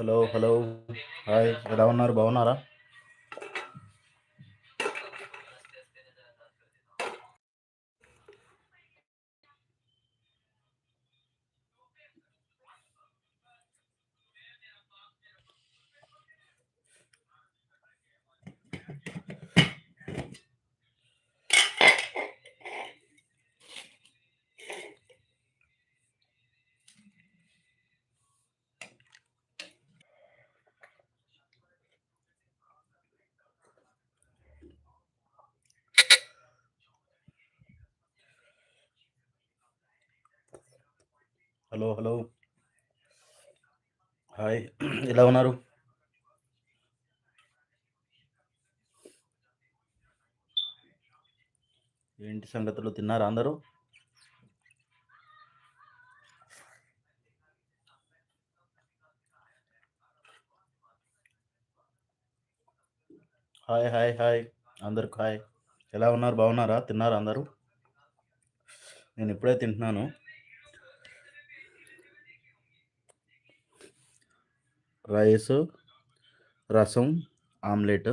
Hello hello. Hi ఎలా ఉన్నారు? బాగున్నారా? Hello hello. హాయ్. ఎలా ఉన్నారు? ఏంటి సంగతులు? తిన్నారా అందరూ? Hi hi hi. అందరికి హాయ్. ఎలా ఉన్నారు? బాగున్నారా? తిన్నారా అందరూ? నేను ఇప్పుడే తింటున్నాను. రైస్ రసం ఆమ్లెట్.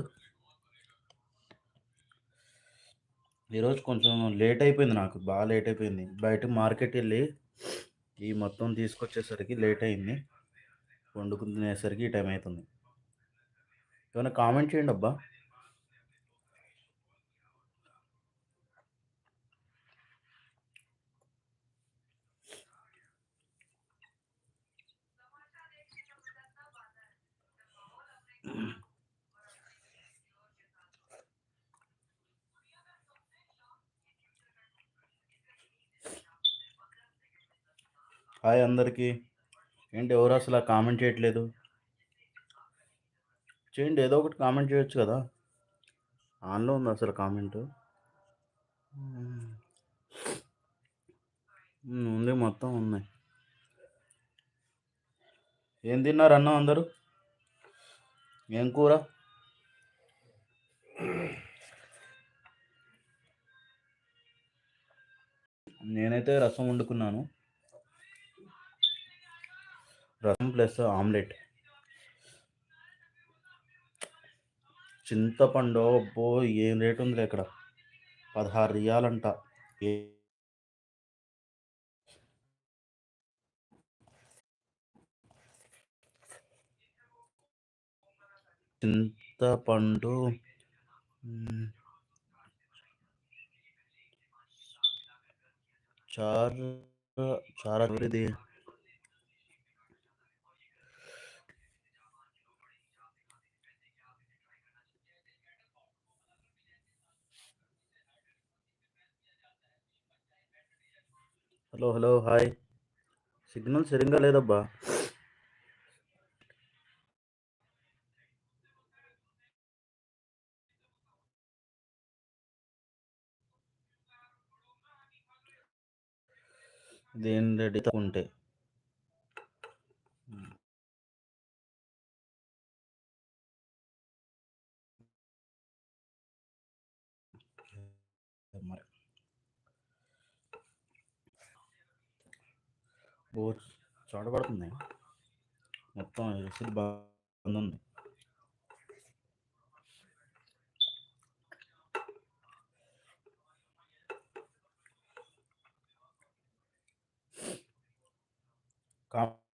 ఈరోజు కొంచెం లేట్ అయిపోయింది నాకు బాగా లేట్ అయిపోయింది. బయట మార్కెట్ వెళ్ళి ఈ మొత్తం తీసుకొచ్చేసరికి లేట్ అయింది. వండుకుని తినేసరికి ఈ టైం అవుతుంది. ఏమైనా కామెంట్ చేయండి అబ్బా. హాయ్ అందరికీ. ఏంటి ఎవరు అసలు కామెంట్ చేయట్లేదు? చేయండి ఏదో ఒకటి కామెంట్ చేయొచ్చు కదా. ఆన్లో ఉంది అసలు కామెంట్? ఉంది మొత్తం ఉన్నాయి. ఏం తిన్నారు అన్నం అందరూ? ఏం కూర? నేనైతే రసం వండుకున్నాను. రసం ప్లస్ ఆమ్లెట్. చింతపండు అబ్బో ఏం రేటు ఉందిలే ఇక్కడ. పదహారు రియాలంట. ఏ చింతపండు చార్ చారు చారా ఇది. Hello hello hi. సిగ్నల్ సరిగ్గా లేదబ్బా. దేని రెడీ? ఉంటే మరి ఓ చోటపడుతుంది. మొత్తం ఎసిడ్ బాగుంది కామెంట్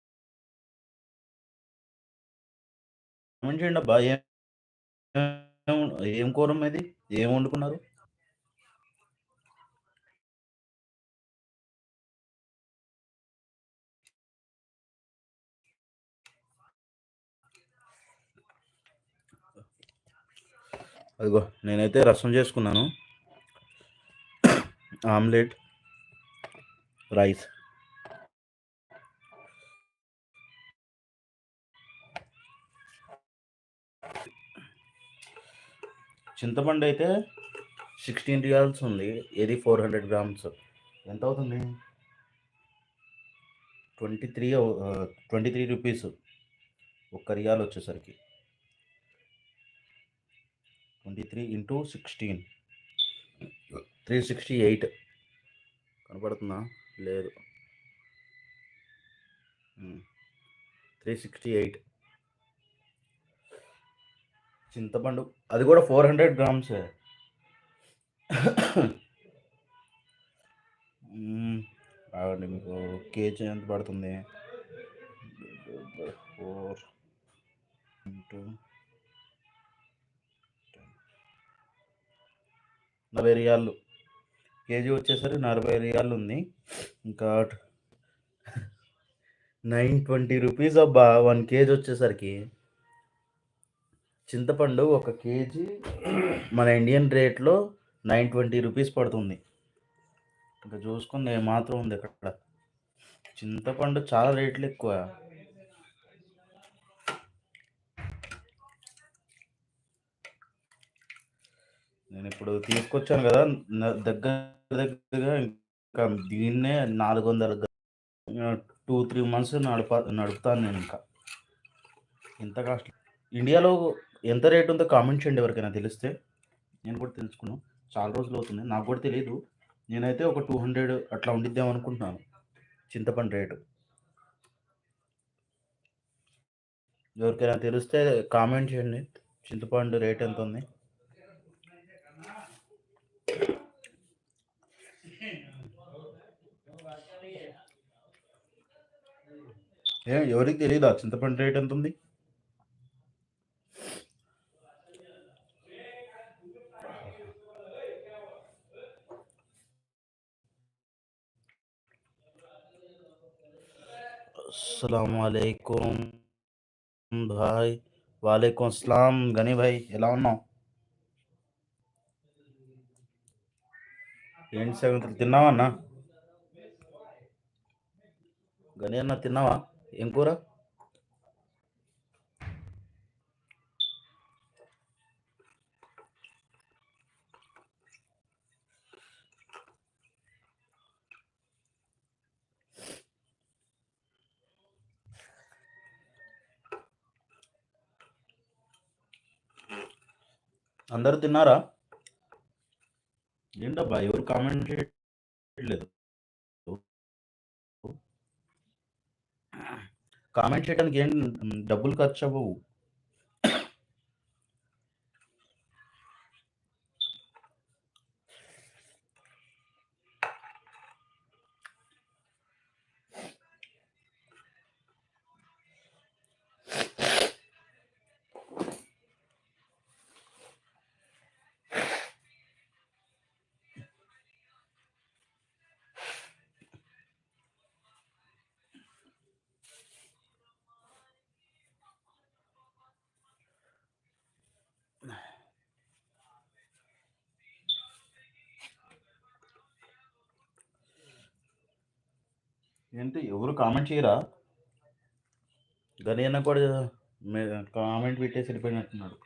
చేయండి అబ్బా ఏం ఏం- కూరం కూర ఇది? ఏం వండుకున్నారు? అదిగో నేనైతే రసం చేసుకున్నాను. Omelette rice. చింతపండు అయితే సిక్స్టీన్ రియాల్స్ ఉంది. ఏది ఫోర్ హండ్రెడ్ గ్రామ్స్. ఎంత అవుతుంది? Twenty three twenty three rupees. ఒక్క రియాల్ వచ్చేసరికి. Twenty three into sixteen. Three sixty eight. కనపడుతుందా? లేదు. Three sixty eight. చింతపండు. అది కూడా ఫోర్ హండ్రెడ్ గ్రామ్సే. కావండి మీకు. కేజీ ఎంత పడుతుంది? ఫోర్ ఇంటూ నలభై రియాళ్ళు కేజీ వచ్చేసరికి నలభై రియాళ్ళు ఉంది. ఇంకా నైన్ ట్వంటీ రూపీస్ అబ్బా వన్ కేజీ వచ్చేసరికి. చింతపండు ఒక కేజీ మన ఇండియన్ రేట్లో నైన్ ట్వంటీ రూపీస్ పడుతుంది. ఇంకా చూసుకుని మాత్రం ఉంది అక్కడ. చింతపండు చాలా రేట్లు ఎక్కువ. నేను ఇప్పుడు తీసుకొచ్చాను కదా దగ్గర దగ్గరగా ఇంకా దీన్నే నాలుగు వందల టూ త్రీ మంత్స్ నడప నడుపుతాను నేను ఇంకా ఎంత కాస్ట్ ఇండియాలో ఎంత రేట్ ఉందో కామెంట్ చేయండి ఎవరికైనా తెలిస్తే. నేను కూడా తెలుసుకున్నాను చాలా రోజులు అవుతుంది. నాకు కూడా తెలియదు నేనైతే ఒక టూ హండ్రెడ్ అట్లా ఉండిద్దాం అనుకుంటున్నాను. చింతపండు రేటు. ఎవరికైనా తెలిస్తే కామెంట్ చేయండి. చింతపండు రేట్ ఎంత ఉంది? ఏ ఎవరికి తెలియదా చింతపండు రేట్ ఎంత ఉంది అస్సలం భాయ్. వాలేకుం అస్సలాం గని భాయ్. ఎలా ఉన్నావు? ఏంటి సెవెంత్ తిన్నావా అన్న? గని అన్న తిన్నావా? ఏం కూర? అందరు తిన్నారా? ఏంటబ్బా ఎవరు కామెంట్ చేయట్లేదు. కామెంట్ చేయడానికి ఏం డబ్బులు ఖర్చు అవ్వవు. ఏంటి? ఎవరు కామెంట్ చేయరా? గని అన్న కూడా కామెంట్ పెట్టేసి వెళ్ళిపోయినట్టున్నాడు.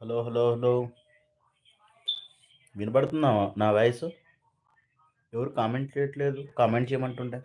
Hello hello hello. వినపడుతుందా నా వాయిస్ ఎవరు కామెంట్ చేయట్లేదు. కామెంట్ చేయమంటుండే.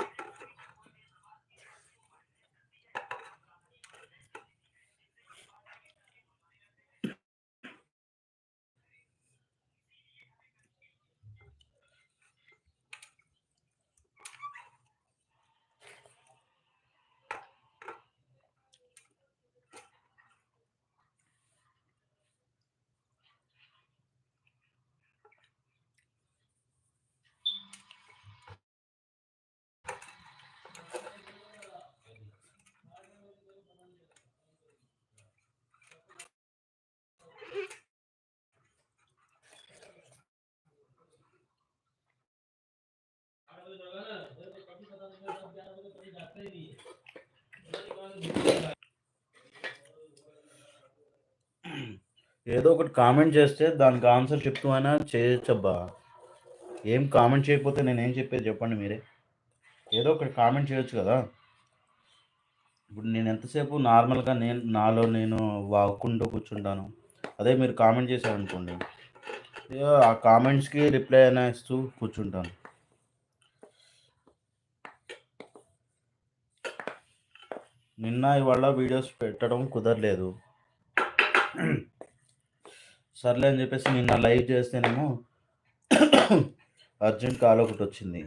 ఏదో ఒకటి కామెంట్ చేస్తే దానికి ఆన్సర్ చెప్తూ అయినా చేయొచ్చబ్బా. ఏం కామెంట్ చేయకపోతే నేనేం చెప్పేది చెప్పండి మీరే. ఏదో ఒకటి కామెంట్ చేయొచ్చు కదా. ఇప్పుడు నేను ఎంతసేపు నార్మల్గా నేను నాలో నేను వాక్కుంటూ కూర్చుంటాను. అదే మీరు కామెంట్ చేశారనుకోండి. ఆ కామెంట్స్కి రిప్లై అయినా ఇస్తూ కూర్చుంటాను. నిన్న ఇవాళ వీడియోస్ పెట్టడం కుదరలేదు. సర్లే అని చెప్పేసి నిన్న లైవ్ చేస్తేనేమో అర్జెంట్ కాల్ ఒకటి వచ్చింది.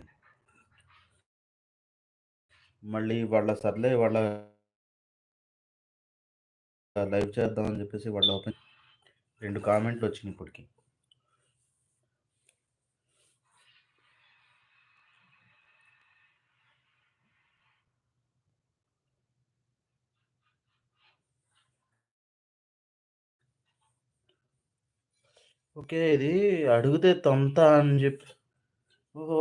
మళ్ళీ వాళ్ళ సర్లే వాళ్ళ లైవ్ చేద్దామని చెప్పేసి వాళ్ళ ఓపెన్ రెండు కామెంట్లు వచ్చినాయి ఇప్పటికి. ఓకే ఇది అడిగితే తంత అని చెప్పి ఓహో.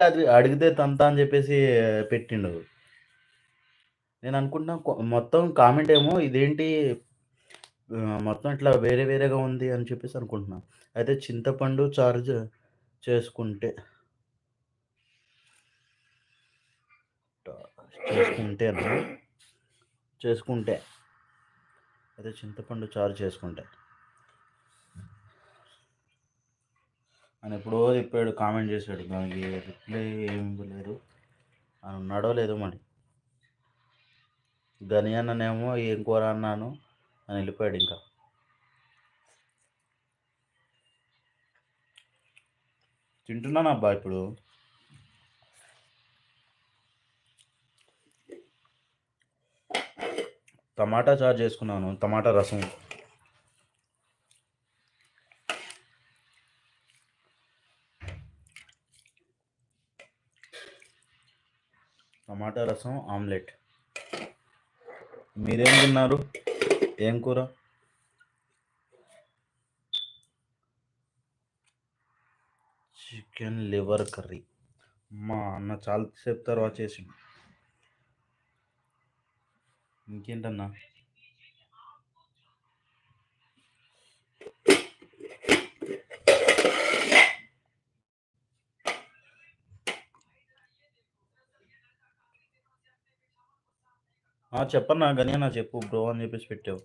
అది అడిగితే తంత అని చెప్పేసి పెట్టిండు. నేను అనుకుంటున్నా మొత్తం కామెంట్ ఏమో ఇదేంటి మొత్తం ఇట్లా వేరే వేరేగా ఉంది అని చెప్పేసి అనుకుంటున్నా. అయితే చింతపండు చార్జ్ చేసుకుంటే చేసుకుంటే చేసుకుంటే అయితే చింతపండు చార్జ్ చేసుకుంటే. అని ఎప్పుడో చెప్పాడు కామెంట్ చేశాడు. దానికి రిప్లై ఏం ఇవ్వలేదు. అని ఉన్నాడో లేదో మరి. గని అన్ననేమో ఏం కూర అన్నాను అని వెళ్ళిపోయాడు ఇంకా. తింటున్నాను అబ్బా ఇప్పుడు. టమాటా చారు చేసుకున్నాను టమాటా రసం. టమాటా రసం ఆమ్లెట్. మీరేం తిన్నారు? ఏం కూర? Chicken liver curry. మా అన్న చాలాసేపు తర్వాత చేసిండు. ఇంకేంటన్నా? చెప్పన్నా గని అన్న చెప్పు బ్రో అని చెప్పేసి పెట్టావు.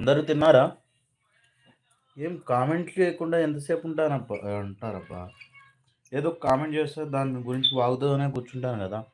అందరూ తిన్నారా? ఏం కామెంట్ లేకుండా ఎంతసేపు ఉంటానబ్బా అంటారబ్బా ఏదో కామెంట్ చేస్తే దాని గురించి వాగుతూనే కూర్చుంటాను కదా.